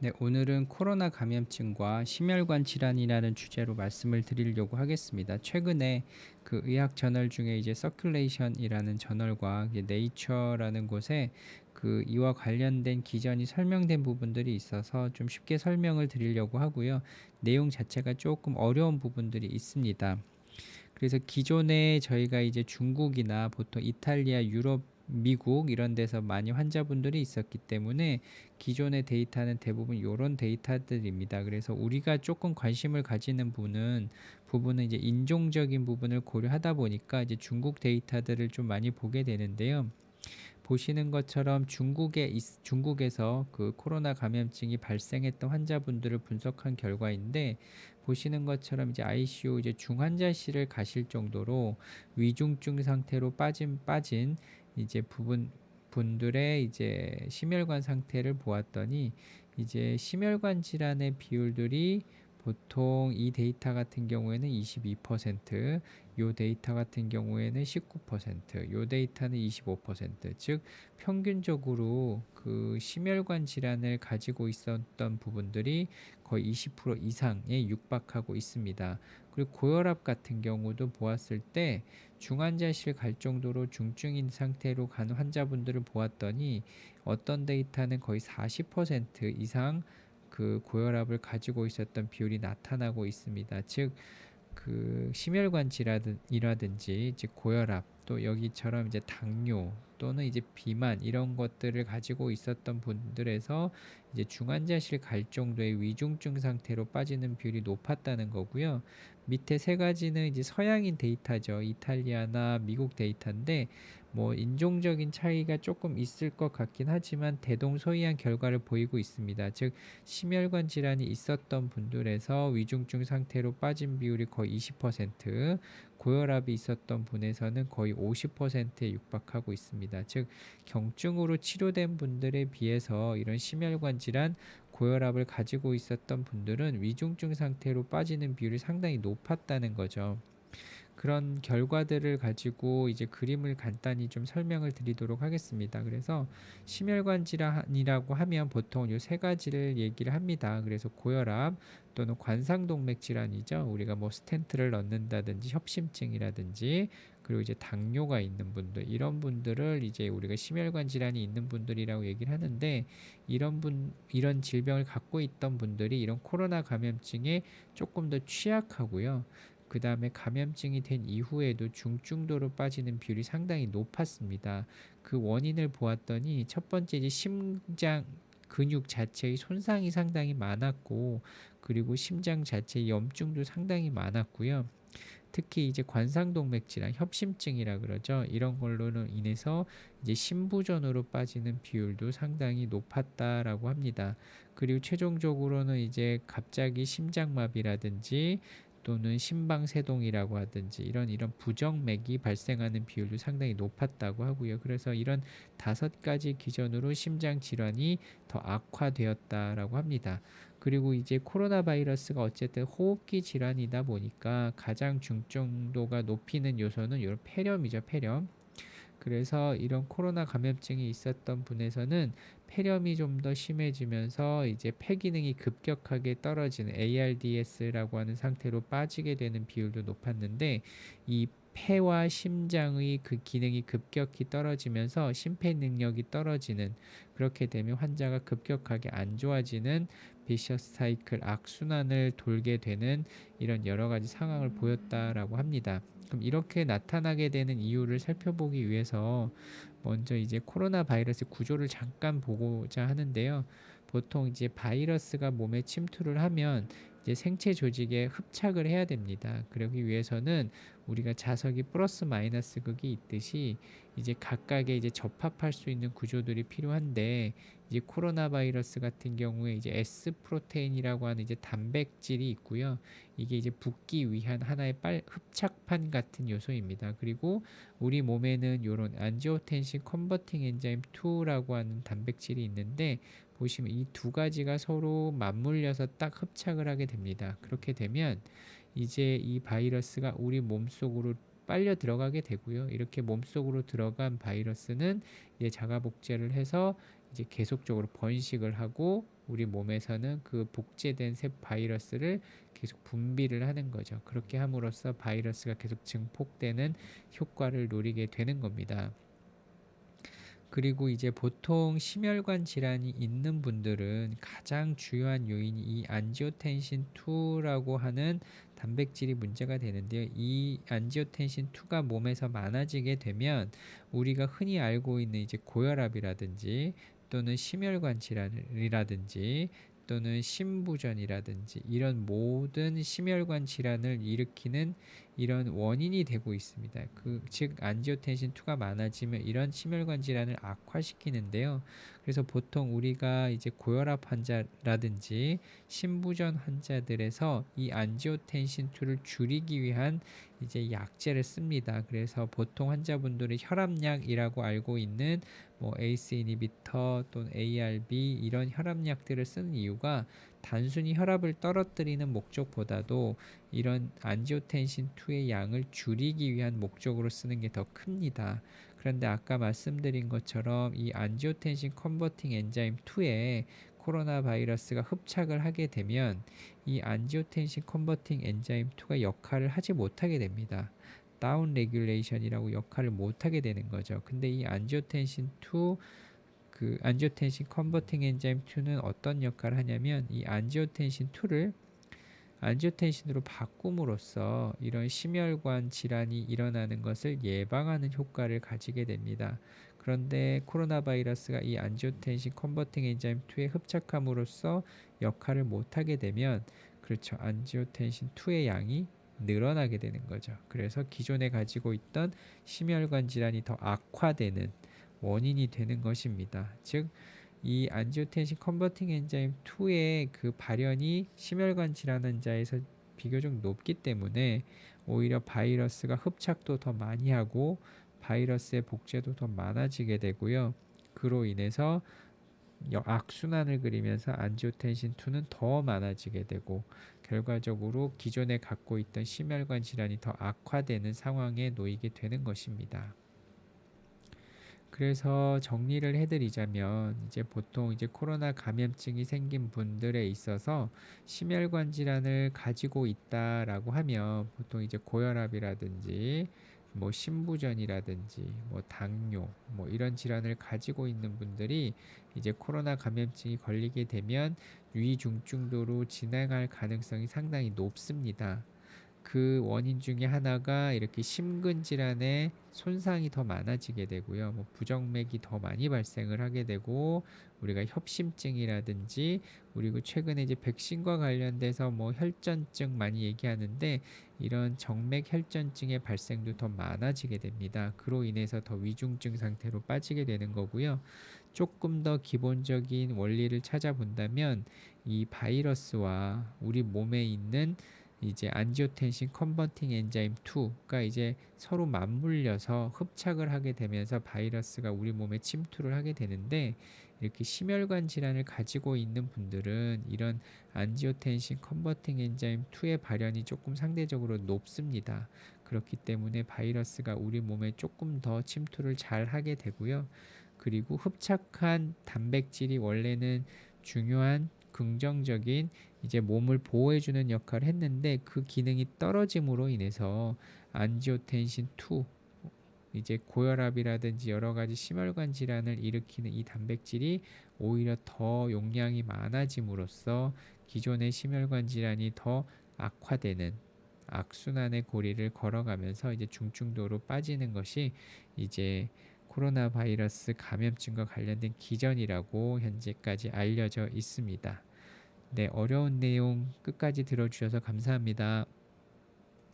네, 오늘은 코로나 감염증과 심혈관 질환이라는 주제로 말씀을 드리려고 하겠습니다. 최근에 그 의학 저널 중에 이제 서큘레이션이라는 저널과 네이처라는 곳에 그 이와 관련된 기전이 설명된 부분들이 있어서 좀 쉽게 설명을 드리려고 하고요. 내용 자체가 조금 어려운 부분들이 있습니다. 그래서 기존에 저희가 이제 중국이나 보통 이탈리아, 유럽 미국 이런 데서 많이 환자분들이 있었기 때문에 기존의 데이터는 대부분 이런 데이터들입니다. 그래서 우리가 조금 관심을 가지는 부분은 부분은 이제 인종적인 부분을 고려하다 보니까 이제 중국 데이터들을 좀 많이 보게 되는데요. 보시는 것처럼 중국에 있- 중국에서 그 코로나 감염증이 발생했던 환자분들을 분석한 결과인데 보시는 것처럼 이제 ICU 이제 중환자실을 가실 정도로 위중증 상태로 빠진 빠진 이제 부분 분들의 이제 심혈관 상태를 보았더니 이제 심혈관 질환의 비율들이 보통 이 데이터 같은 경우에는 22%, 요 데이터 같은 경우에는 19%, 요 데이터는 25%, 즉 평균적으로 그 심혈관 질환을 가지고 있었던 부분들이 거의 20% 이상에 육박하고 있습니다. 그리고 고혈압 같은 경우도 보았을 때 중환자실 갈 정도로 중증인 상태로 간 환자분들을 보았더니 어떤 데이터는 거의 40% 이상 그 고혈압을 가지고 있었던 비율이 나타나고 있습니다. 즉, 그 심혈관 질환이라든지 즉 고혈압 또 여기처럼 이제 당뇨 또는 이제 비만 이런 것들을 가지고 있었던 분들에서 이제 중환자실 갈 정도의 위중증 상태로 빠지는 비율이 높았다는 거고요. 밑에 세 가지는 이제 서양인 데이터죠. 이탈리아나 미국 데이터인데 뭐 인종적인 차이가 조금 있을 것 같긴 하지만 대동소이한 결과를 보이고 있습니다. 즉 심혈관 질환이 있었던 분들에서 위중증 상태로 빠진 비율이 거의 20%, 고혈압이 있었던 분에서는 거의 50%에 육박하고 있습니다. 즉 경증으로 치료된 분들에 비해서 이런 심혈관 질환, 고혈압을 가지고 있었던 분들은 위중증 상태로 빠지는 비율이 상당히 높았다는 거죠. 그런 결과들을 가지고 이제 그림을 간단히 좀 설명을 드리도록 하겠습니다. 그래서 심혈관 질환이라고 하면 보통 요세 가지를 얘기를 합니다. 그래서 고혈압 또는 관상동맥 질환이죠. 우리가 뭐 스텐트를 넣는다든지 협심증이라든지 그리고 이제 당뇨가 있는 분들 이런 분들을 이제 우리가 심혈관 질환이 있는 분들이라고 얘기를 하는데 이런 분 이런 질병을 갖고 있던 분들이 이런 코로나 감염증에 조금 더 취약하고요. 그 다음에 감염증이 된 이후에도 중증도로 빠지는 비율이 상당히 높았습니다. 그 원인을 보았더니 첫 번째 이제 심장 근육 자체의 손상이 상당히 많았고 그리고 심장 자체의 염증도 상당히 많았고요. 특히 이제 관상동맥 질환, 협심증이라 그러죠. 이런 걸로는 인해서 이제 심부전으로 빠지는 비율도 상당히 높았다라고 합니다. 그리고 최종적으로는 이제 갑자기 심장마비라든지 또는 심방세동이라고 하든지 이런 이런 부정맥이 발생하는 비율도 상당히 높았다고 하고요. 그래서 이런 다섯 가지 기전으로 심장 질환이 더 악화되었다라고 합니다. 그리고 이제 코로나 바이러스가 어쨌든 호흡기 질환이다 보니까 가장 중증도가 높이는 요소는 이런 폐렴이죠, 폐렴. 그래서 이런 코로나 감염증이 있었던 분에서는 폐렴이 좀 더 심해지면서 이제 폐 기능이 급격하게 떨어지는 ARDS라고 하는 상태로 빠지게 되는 비율도 높았는데 이 폐와 심장의 그 기능이 급격히 떨어지면서 심폐 능력이 떨어지는 그렇게 되면 환자가 급격하게 안 좋아지는 비셔스 사이클 악순환을 돌게 되는 이런 여러 가지 상황을 보였다라고 합니다. 그럼 이렇게 나타나게 되는 이유를 살펴보기 위해서 먼저 이제 코로나 바이러스 구조를 잠깐 보고자 하는데요. 보통 이제 바이러스가 몸에 침투를 하면 이제 생체 조직에 흡착을 해야 됩니다. 그러기 위해서는 우리가 자석이 플러스 마이너스 극이 있듯이 이제 각각의 이제 접합할 수 있는 구조들이 필요한데 이제 코로나 바이러스 같은 경우에 이제 S 프로테인이라고 하는 이제 단백질이 있고요. 이게 이제 붙기 위한 하나의 빨 흡착판 같은 요소입니다. 그리고 우리 몸에는 이런 안지오텐신 컨버팅 엔자임 2라고 하는 단백질이 있는데 보시면 이 두 가지가 서로 맞물려서 딱 흡착을 하게 됩니다. 그렇게 되면 이제 이 바이러스가 우리 몸 속으로 빨려 들어가게 되고요. 이렇게 몸속으로 들어간 바이러스는 이제 자가 복제를 해서 이제 계속적으로 번식을 하고 우리 몸에서는 그 복제된 새 바이러스를 계속 분비를 하는 거죠. 그렇게 함으로써 바이러스가 계속 증폭되는 효과를 노리게 되는 겁니다. 그리고 이제 보통 심혈관 질환이 있는 분들은 가장 주요한 요인이 이 안지오텐신 2라고 하는 단백질이 문제가 되는데요. 이 안지오텐신 2가 몸에서 많아지게 되면 우리가 흔히 알고 있는 이제 고혈압이라든지 또는 심혈관 질환이라든지 또는 심부전이라든지 이런 모든 심혈관 질환을 일으키는 이런 원인이 되고 있습니다. 그 즉 안지오텐신 2가 많아지면 이런 심혈관 질환을 악화시키는데요. 그래서 보통 우리가 이제 고혈압 환자라든지 심부전 환자들에서 이 안지오텐신 2를 줄이기 위한 이제 약제를 씁니다. 그래서 보통 환자분들이 혈압약이라고 알고 있는 뭐 ACE 이니비터 또는 ARB 이런 혈압약들을 쓰는 이유가 단순히 혈압을 떨어뜨리는 목적보다도 이런 안지오텐신 2의 양을 줄이기 위한 목적으로 쓰는 게 더 큽니다. 그런데 아까 말씀드린 것처럼 이 안지오텐신 컨버팅 엔자임 2에 코로나 바이러스가 흡착을 하게 되면 이 안지오텐신 컨버팅 엔자임 2가 역할을 하지 못하게 됩니다. 다운 레귤레이션이라고 역할을 못하게 되는 거죠. 근데 이 안지오텐신 2, 그 안지오텐신 컨버팅 엔자임 2는 어떤 역할을 하냐면 이 안지오텐신 2를 안지오텐신으로 바꿈으로써 이런 심혈관 질환이 일어나는 것을 예방하는 효과를 가지게 됩니다. 그런데 코로나 바이러스가 이 안지오텐신 컨버팅 엔자임 2에 흡착함으로써 역할을 못하게 되면 그렇죠. 안지오텐신 2의 양이 늘어나게 되는 거죠. 그래서 기존에 가지고 있던 심혈관 질환이 더 악화되는 원인이 되는 것입니다. 즉, 이 안지오텐신 컨버팅 엔자임 2의 그 발현이 심혈관 질환 환자에서 비교적 높기 때문에 오히려 바이러스가 흡착도 더 많이 하고 바이러스의 복제도 더 많아지게 되고요. 그로 인해서 악순환을 그리면서 안지오텐신 2는 더 많아지게 되고 결과적으로 기존에 갖고 있던 심혈관 질환이 더 악화되는 상황에 놓이게 되는 것입니다. 그래서 정리를 해드리자면 이제 보통 이제 코로나 감염증이 생긴 분들에 있어서 심혈관 질환을 가지고 있다라고 하면 보통 이제 고혈압이라든지 뭐 심부전이라든지 뭐 당뇨 뭐 이런 질환을 가지고 있는 분들이 이제 코로나 감염증이 걸리게 되면 위중증도로 진행할 가능성이 상당히 높습니다. 그 원인 중에 하나가 이렇게 심근 질환의 손상이 더 많아지게 되고요. 뭐 부정맥이 더 많이 발생을 하게 되고 우리가 협심증이라든지 그리고 최근에 이제 백신과 관련돼서 뭐 혈전증 많이 얘기하는데 이런 정맥 혈전증의 발생도 더 많아지게 됩니다. 그로 인해서 더 위중증 상태로 빠지게 되는 거고요. 조금 더 기본적인 원리를 찾아본다면 이 바이러스와 우리 몸에 있는 이제 안지오텐신 컨버팅 엔자임 2가 이제 서로 맞물려서 흡착을 하게 되면서 바이러스가 우리 몸에 침투를 하게 되는데 이렇게 심혈관 질환을 가지고 있는 분들은 이런 안지오텐신 컨버팅 엔자임 2의 발현이 조금 상대적으로 높습니다. 그렇기 때문에 바이러스가 우리 몸에 조금 더 침투를 잘 하게 되고요. 그리고 흡착한 단백질이 원래는 중요한 긍정적인 이제 몸을 보호해주는 역할을 했는데 그 기능이 떨어짐으로 인해서 안지오텐신 2 이제 고혈압이라든지 여러 가지 심혈관 질환을 일으키는 이 단백질이 오히려 더 용량이 많아짐으로써 기존의 심혈관 질환이 더 악화되는 악순환의 고리를 걸어가면서 이제 중증도로 빠지는 것이 이제 코로나 바이러스 감염증과 관련된 기전이라고 현재까지 알려져 있습니다. 네, 어려운 내용 끝까지 들어주셔서 감사합니다.